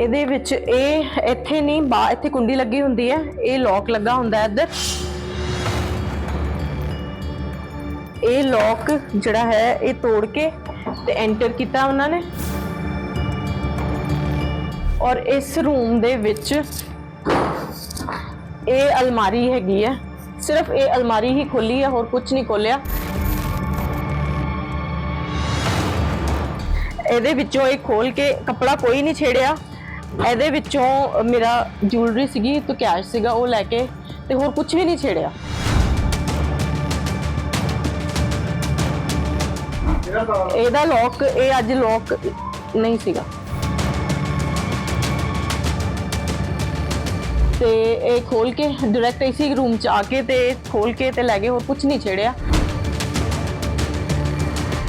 ਇਹਦੇ ਵਿੱਚ ਇਹ ਇੱਥੇ ਨਹੀਂ, ਬਾ, ਇੱਥੇ ਕੁੰਡੀ ਲੱਗੀ ਹੁੰਦੀ ਹੈ, ਇਹ ਲੋਕ ਲੱਗਾ ਹੁੰਦਾ ਇੱਧਰ। ਇਹ ਲੋਕ ਜਿਹੜਾ ਹੈ, ਇਹ ਤੋੜ ਕੇ ਤੇ ਐਂਟਰ ਕੀਤਾ ਉਹਨਾਂ ਨੇ। ਔਰ ਇਸ ਰੂਮ ਦੇ ਵਿੱਚ ਇਹ ਅਲਮਾਰੀ ਹੈਗੀ ਹੈ। ਸਿਰਫ ਇਹ ਅਲਮਾਰੀ ਹੀ ਖੋਲੀ ਹੈ, ਹੋਰ ਕੁਝ ਨਹੀਂ ਖੋਲਿਆ ਇਹਦੇ ਵਿੱਚੋਂ ਇਹ ਖੋਲ ਕੇ ਕੱਪੜਾ ਕੋਈ ਨਹੀਂ ਛੇੜਿਆ। ਇਹਦੇ ਵਿੱਚੋਂ ਮੇਰਾ ਜੁਐਲਰੀ ਸੀਗੀ ਤੇ ਕੈਸ਼ ਸੀਗਾ, ਉਹ ਲੈ ਕੇ ਤੇ ਹੋਰ ਕੁਝ ਵੀ ਨਹੀਂ ਛੇੜਿਆ। ਇਹਦਾ ਲੋਕ ਇਹ ਅੱਜ ਲੋਕ ਨਹੀਂ ਸੀਗਾ। ਤੇ ਇਹ ਖੋਲ ਕੇ ਡਾਇਰੈਕਟ ਇਸੇ ਰੂਮ ਚ ਆ ਕੇ ਤੇ ਖੋਲ ਕੇ ਤੇ ਲੈ ਗਏ ਹੋਰ ਕੁਝ ਨਹੀਂ ਛੇੜਿਆ।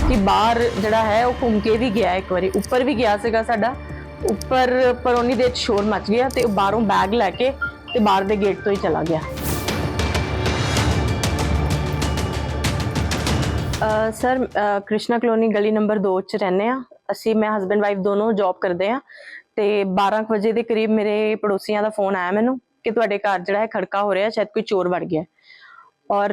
ਕਿ ਬਾਹਰ ਜਿਹੜਾ ਹੈ, ਉਹ ਘੁੰਮ ਕੇ ਵੀ ਗਿਆ ਇੱਕ ਵਾਰੀ, ਉੱਪਰ ਵੀ ਗਿਆ ਸੀਗਾ ਸਾਡਾ। ਉੱਪਰ ਪਰ ਉਨੀ ਦੇਰ ਸ਼ੋਰ ਮਚ ਗਿਆ ਤੇ ਉਹ ਬਾਹਰੋਂ ਬੈਗ ਲੈ ਕੇ ਤੇ ਬਾਹਰ ਦੇ ਗੇਟ ਤੋਂ ਹੀ ਚਲਾ ਗਿਆ। ਸਰ ਕ੍ਰਿਸ਼ਨਾ ਕਲੋਨੀ ਗਲੀ ਨੰਬਰ 2 ਚ ਰਹਿੰਦੇ ਆ ਅਸੀਂ, ਮੈਂ ਹਸਬੰਡ ਵਾਈਫ ਦੋਨੋਂ ਜੌਬ ਕਰਦੇ ਆ ਤੇ 12 ਕੁ ਵਜੇ ਦੇ ਕਰੀਬ ਮੇਰੇ ਪੜੋਸੀਆਂ ਦਾ ਫੋਨ ਆਇਆ ਮੈਨੂੰ ਕਿ ਤੁਹਾਡੇ ਘਰ ਜਿਹੜਾ ਹੈ ਖੜਕਾ ਹੋ ਰਿਹਾ, ਸ਼ਾਇਦ ਕੋਈ ਚੋਰ ਵੜ ਗਿਆ। ਔਰ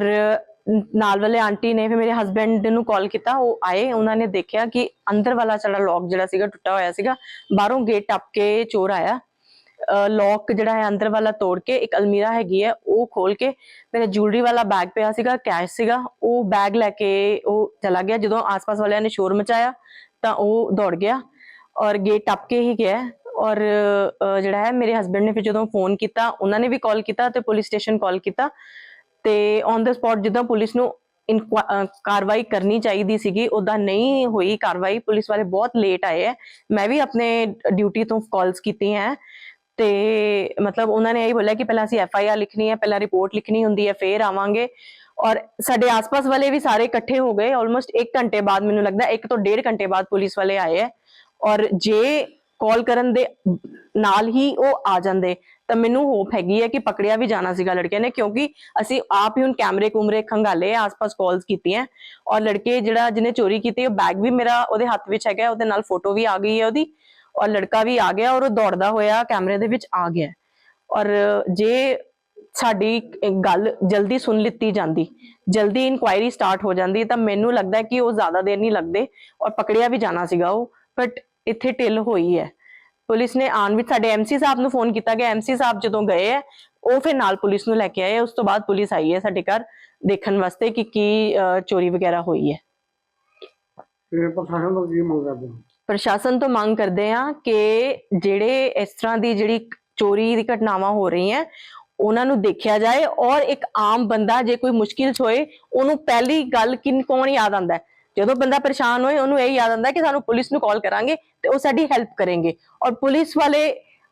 ਨਾਲ ਵਾਲੇ ਆਂਟੀ ਨੇ, ਫਿਰ ਮੇਰੇ ਹਸਬੰਡ ਨੂੰ ਕਾਲ ਕੀਤਾ, ਉਹ ਆਏ, ਉਹਨਾਂ ਨੇ ਦੇਖਿਆ ਕਿ ਅੰਦਰ ਵਾਲਾ ਸਾਡਾ ਲੌਕ ਜਿਹੜਾ ਸੀਗਾ ਟੁੱਟਾ ਹੋਇਆ ਸੀਗਾ, ਬਾਹਰੋਂ ਗੇਟ ਟੱਪ ਕੇ ਚੋਰ ਆਇਆ। ਲੌਕ ਜਿਹੜਾ ਹੈ ਅੰਦਰ ਵਾਲਾ ਤੋੜ ਕੇ, ਇੱਕ ਅਲਮੀਰਾ ਹੈਗੀ ਹੈ, ਉਹ ਖੋਲ ਕੇ ਮੇਰਾ ਜੁਐਲਰੀ ਵਾਲਾ ਬੈਗ ਪਿਆ ਸੀਗਾ ਕੈਸ਼ ਸੀਗਾ, ਉਹ ਬੈਗ ਲੈ ਕੇ ਉਹ ਚਲਾ ਗਿਆ। ਜਦੋਂ ਆਸ-ਪਾਸ ਵਾਲਿਆਂ ਨੇ ਸ਼ੋਰ ਮਚਾਇਆ, ਤਾਂ ਉਹ ਦੌੜ ਗਿਆ ਔਰ ਗੇਟ ਟੱਪ ਕੇ ਹੀ ਗਿਆ। ਔਰ ਜਿਹੜਾ ਹੈ, ਮੇਰੇ ਹਸਬੰਡ ਨੇ ਫਿਰ ਜਦੋਂ ਫੋਨ ਕੀਤਾ, ਉਹਨਾਂ ਨੇ ਵੀ ਕਾਲ ਕੀਤਾ ਤੇ ਪੁਲਿਸ ਸਟੇਸ਼ਨ ਕਾਲ ਕੀਤਾ। ਤੇ ਔਨ ਦਾ ਸਪੌਟ ਜਿੱਦਾਂ ਪੁਲਿਸ ਨੂੰ ਕਾਰਵਾਈ ਕਰਨੀ ਚਾਹੀਦੀ ਸੀਗੀ ਉਦਾਂ ਨਹੀਂ ਹੋਈ ਕਾਰਵਾਈ, ਪੁਲਿਸ ਵਾਲੇ ਬਹੁਤ ਲੇਟ ਆਏ ਹੈ ਮੈਂ ਵੀ ਆਪਣੇ ਡਿਊਟੀ ਤੋਂ ਕਾਲਸ ਕੀਤੀਆਂ ਤੇ ਮਤਲਬ ਉਹਨਾਂ ਨੇ ਇਹ ਬੋਲਿਆ ਕਿ ਪਹਿਲਾਂ ਅਸੀਂ ਐਫ ਆਈ ਆਰ ਲਿਖਣੀ ਹੈ ਪਹਿਲਾਂ ਰਿਪੋਰਟ ਲਿਖਣੀ ਹੁੰਦੀ ਹੈ ਫੇਰ ਆਵਾਂਗੇ। ਔਰ ਸਾਡੇ ਆਸ-ਪਾਸ ਵਾਲੇ ਵੀ ਸਾਰੇ ਇਕੱਠੇ ਹੋ ਗਏ ਆਲਮੋਸਟ 1 ਘੰਟੇ ਬਾਅਦ ਮੈਨੂੰ ਲੱਗਦਾ 1 ਤੋਂ 1.5 ਘੰਟੇ ਬਾਅਦ ਪੁਲਿਸ ਵਾਲੇ ਆਏ ਹੈ ਔਰ ਜੇ ਕਾਲ ਕਰਨ ਦੇ ਨਾਲ ਹੀ ਉਹ ਆ ਜਾਂਦੇ ਤਾਂ ਮੈਨੂੰ ਹੋਪ ਹੈਗੀ ਹੈ ਕਿ ਪਕੜਿਆ ਵੀ ਜਾਣਾ ਸੀਗਾ ਲੜਕੇ ਨੇ, ਕਿਉਂਕਿ ਅਸੀਂ ਆਪ ਹੀ ਹੁਣ ਕੈਮਰੇ ਕੁਮਰੇ ਖੰਗਾਲੇ ਆਸ-ਪਾਸ ਕਾਲਸ ਕੀਤੀਆਂ। ਔਰ ਲੜਕੇ ਜਿਹੜਾ ਜਿਹਨੇ ਚੋਰੀ ਕੀਤੀ, ਉਹ ਬੈਗ ਵੀ ਮੇਰਾ ਉਹਦੇ ਹੱਥ ਵਿੱਚ ਹੈਗਾ, ਉਹਦੇ ਨਾਲ ਫੋਟੋ ਵੀ ਆ ਗਈ ਹੈ ਉਹਦੀ। ਔਰ ਲੜਕਾ ਵੀ ਆ ਗਿਆ ਔਰ ਉਹ ਦੌੜਦਾ ਹੋਇਆ ਕੈਮਰੇ ਦੇ ਵਿੱਚ ਆ ਗਿਆ। ਔਰ ਜੇ ਸਾਡੀ ਗੱਲ ਜਲਦੀ ਸੁਣ ਲਿੱਤੀ ਜਾਂਦੀ, ਜਲਦੀ ਇਨਕੁਆਇਰੀ ਸਟਾਰਟ ਹੋ ਜਾਂਦੀ, ਤਾਂ ਮੈਨੂੰ ਲੱਗਦਾ ਕਿ ਉਹ ਜ਼ਿਆਦਾ ਦੇਰ ਨਹੀਂ ਲੱਗਦੇ ਔਰ ਪਕੜਿਆ ਵੀ ਜਾਣਾ ਸੀਗਾ ਉਹ। ਬਟ ਇੱਥੇ ਢਿੱਲ ਹੋਈ ਹੈ। ਪੁਲਿਸ ਨੇ ਆਨ ਵਿੱਚ ਸਾਡੇ ਐਮਸੀ ਸਾਹਿਬ ਨੂੰ ਫੋਨ ਕੀਤਾ ਗਿਆ ਐਮਸੀ ਸਾਹਿਬ ਜਦੋਂ ਗਏ ਹੈ ਉਹ ਫਿਰ ਨਾਲ ਪੁਲਿਸ ਨੂੰ ਲੈ ਕੇ ਆਏ ਉਸ ਤੋਂ ਬਾਅਦ ਪੁਲਿਸ ਆਈ ਹੈ ਸਾਡੇ ਘਰ ਦੇਖਣ ਵਾਸਤੇ ਕਿ ਕੀ ਚੋਰੀ ਵਗੈਰਾ ਹੋਈ ਹੈ। ਪ੍ਰਸ਼ਾਸਨ ਤੋਂ ਕੀ ਮੰਗ ਕਰਦੇ ਹੋ? ਪ੍ਰਸ਼ਾਸਨ ਤੋਂ ਮੰਗ ਕਰਦੇ ਆ ਕਿ ਜਿਹੜੇ ਇਸ ਤਰ੍ਹਾਂ ਦੀ ਜਿਹੜੀ ਚੋਰੀ ਦੀ ਘਟਨਾਵਾਂ ਹੋ ਰਹੀਆਂ ਉਹਨਾਂ ਨੂੰ ਦੇਖਿਆ ਜਾਏ ਔਰ ਇੱਕ ਆਮ ਬੰਦਾ ਜੇ ਕੋਈ ਮੁਸ਼ਕਿਲ ਹੋਏ ਉਹਨੂੰ ਪਹਿਲੀ ਗੱਲ ਕਿਨ ਕੌਣ ਯਾਦ ਆਂਦਾ ਹੈ? ਜਦੋਂ ਬੰਦਾ ਪਰੇਸ਼ਾਨ ਹੋਏ, ਉਹਨੂੰ ਇਹ ਯਾਦ ਆਂਦਾ ਕਿ ਸਾਨੂੰ ਪੁਲਿਸ ਨੂੰ ਕਾਲ ਕਰਾਂਗੇ ਤੇ ਉਹ ਸਾਡੀ ਹੈਲਪ ਕਰਨਗੇ ਔਰ ਪੁਲਿਸ ਵਾਲੇ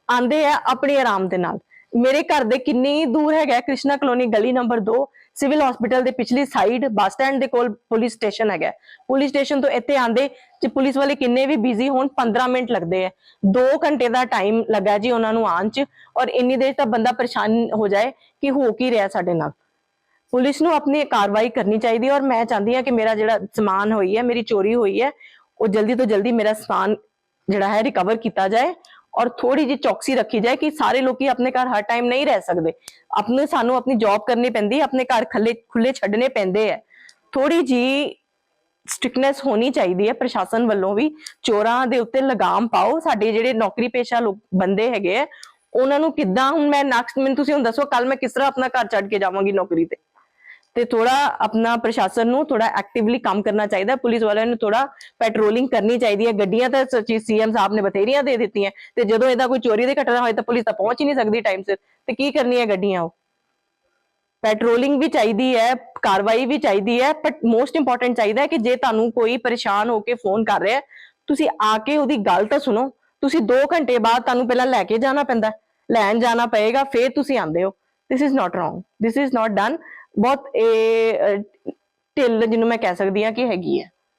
ਆਂਦੇ ਆ ਆਪਣੀ ਆਰਾਮ ਦੇ ਨਾਲ। ਮੇਰੇ ਘਰ ਦੇ ਕਿੰਨੀ ਦੂਰ ਹੈਗਾ ਕ੍ਰਿਸ਼ਨਾ ਕਲੋਨੀ ਗਲੀ ਨੰਬਰ 2 ਸਿਵਲ ਹਸਪੀਟਲ ਦੇ ਪਿਛਲੀ ਸਾਈਡ ਬੱਸ ਸਟੈਂਡ ਦੇ ਕੋਲ ਪੁਲਿਸ ਸਟੇਸ਼ਨ ਹੈਗਾ ਪੁਲਿਸ ਸਟੇਸ਼ਨ ਤੋਂ ਇੱਥੇ ਆਂਦੇ ਜੇ ਪੁਲਿਸ ਵਾਲੇ ਕਿੰਨੇ ਵੀ ਬਿਜ਼ੀ ਹੋਣ 15 ਮਿੰਟ ਲੱਗਦੇ ਆ। 2 ਘੰਟੇ ਦਾ ਟਾਈਮ ਲੱਗਾ ਜੀ ਉਹਨਾਂ ਨੂੰ ਆਉਣ ਚ। ਔਰ ਇੰਨੀ ਦੇਰ ਤਾਂ ਬੰਦਾ ਪਰੇਸ਼ਾਨ ਹੋ ਜਾਏ ਕਿ ਹੋ ਕੀ ਰਿਹਾ ਸਾਡੇ ਨਾਲ। ਪੁਲਿਸ ਨੂੰ ਆਪਣੀ ਕਾਰਵਾਈ ਕਰਨੀ ਚਾਹੀਦੀ ਹੈ ਔਰ ਮੈਂ ਚਾਹੁੰਦੀ ਹਾਂ ਕਿ ਮੇਰਾ ਜਿਹੜਾ ਸਮਾਨ ਹੋਈ ਹੈ, ਮੇਰੀ ਚੋਰੀ ਹੋਈ ਹੈ, ਉਹ ਜਲਦੀ ਤੋਂ ਜਲਦੀ ਮੇਰਾ ਸਮਾਨ ਜਿਹੜਾ ਹੈ ਰਿਕਵਰ ਕੀਤਾ ਜਾਏ ਔਰ ਥੋੜੀ ਜਿਹੀ ਚੌਕਸੀ ਰੱਖੀ ਜਾਏ ਕਿ ਸਾਰੇ ਲੋਕੀ ਆਪਣੇ ਘਰ ਹਰ ਟਾਈਮ ਨਹੀਂ ਰਹਿ ਸਕਦੇ। ਆਪਣੇ ਸਾਨੂੰ ਆਪਣੀ ਜੌਬ ਕਰਨੀ ਪੈਂਦੀ ਆਪਣੇ ਘਰ ਖੱਲੇ ਖੁੱਲੇ ਛੱਡਨੇ ਪੈਂਦੇ ਹੈ। ਥੋੜੀ ਜੀ ਸਟ੍ਰਿਕਨੈਸ ਹੋਣੀ ਚਾਹੀਦੀ ਹੈ ਪ੍ਰਸ਼ਾਸਨ ਵੱਲੋਂ ਵੀ, ਚੋਰਾਂ ਦੇ ਉੱਤੇ ਲਗਾਮ ਪਾਓ, ਸਾਡੇ ਜਿਹੜੇ ਨੌਕਰੀ ਪੇਸ਼ਾ ਲੋਕ ਬੰਦੇ ਹੈਗੇ ਆ ਉਹਨਾਂ ਨੂੰ ਕਿੱਦਾਂ ਹੁਣ ਮੈਂ ਨੈਕਸਟ ਮੈਨੂੰ ਤੁਸੀਂ ਹੁਣ ਦੱਸੋ ਕੱਲ ਮੈਂ ਕਿਸ ਤਰ੍ਹਾਂ ਆਪਣਾ ਘਰ ਛੱਡ ਕੇ ਜਾਵਾਂਗੀ ਨੌਕਰੀ ਤੇ? ਤੇ ਥੋੜਾ ਆਪਣਾ ਪ੍ਰਸ਼ਾਸਨ ਨੂੰ ਥੋੜਾ ਐਕਟਿਵਲੀ ਕੰਮ ਕਰਨਾ ਚਾਹੀਦਾ ਪੁਲਿਸ ਵਾਲਿਆਂ ਨੂੰ ਥੋੜਾ ਪੈਟਰੋਲਿੰਗ ਕਰਨੀ ਚਾਹੀਦੀ ਹੈ। ਗੱਡੀਆਂ ਤਾਂ ਸੀਐਮ ਸਾਹਿਬ ਨੇ ਬਥੇਰੀਆਂ ਦੇ ਦਿੱਤੀਆਂ। ਤੇ ਜਦੋਂ ਇਹਦਾ ਕੋਈ ਚੋਰੀ ਦੀ ਘਟਨਾ ਹੋਏ ਤਾਂ ਪੁਲਿਸ ਤਾਂ ਪਹੁੰਚ ਹੀ ਨਹੀਂ ਸਕਦੀ ਟਾਈਮ ਸਿਰ। ਤੇ ਕੀ ਕਰਨੀ ਹੈ ਗੱਡੀਆਂ ਉਹ? ਪੈਟਰੋਲਿੰਗ ਵੀ ਚਾਹੀਦੀ ਹੈ, ਕਾਰਵਾਈ ਵੀ ਚਾਹੀਦੀ ਹੈ ਬਟ ਮੋਸਟ ਇੰਪੋਰਟੈਂਟ ਚਾਹੀਦਾ ਹੈ ਕਿ ਜੇ ਤੁਹਾਨੂੰ ਕੋਈ ਪਰੇਸ਼ਾਨ ਹੋ ਕੇ ਫੋਨ ਕਰ ਰਿਹਾ ਤੁਸੀਂ ਆ ਕੇ ਉਹਦੀ ਗੱਲ ਤਾਂ ਸੁਣੋ। ਤੁਸੀਂ 2 ਘੰਟੇ ਬਾਅਦ ਤੁਹਾਨੂੰ ਪਹਿਲਾਂ ਲੈ ਕੇ ਜਾਣਾ ਪੈਂਦਾ ਲੈਣ ਜਾਣਾ ਪਏਗਾ, ਫਿਰ ਤੁਸੀਂ ਆਂਦੇ ਹੋ। This is not wrong this is not done ਬਹੁਤ ਇਹ ਢਿੱਲ ਜਿਹਨੂੰ ਮੈਂ ਕਹਿ ਸਕਦੀ ਹਾਂ ਕਿ ਹੈਗੀ ਹੈ।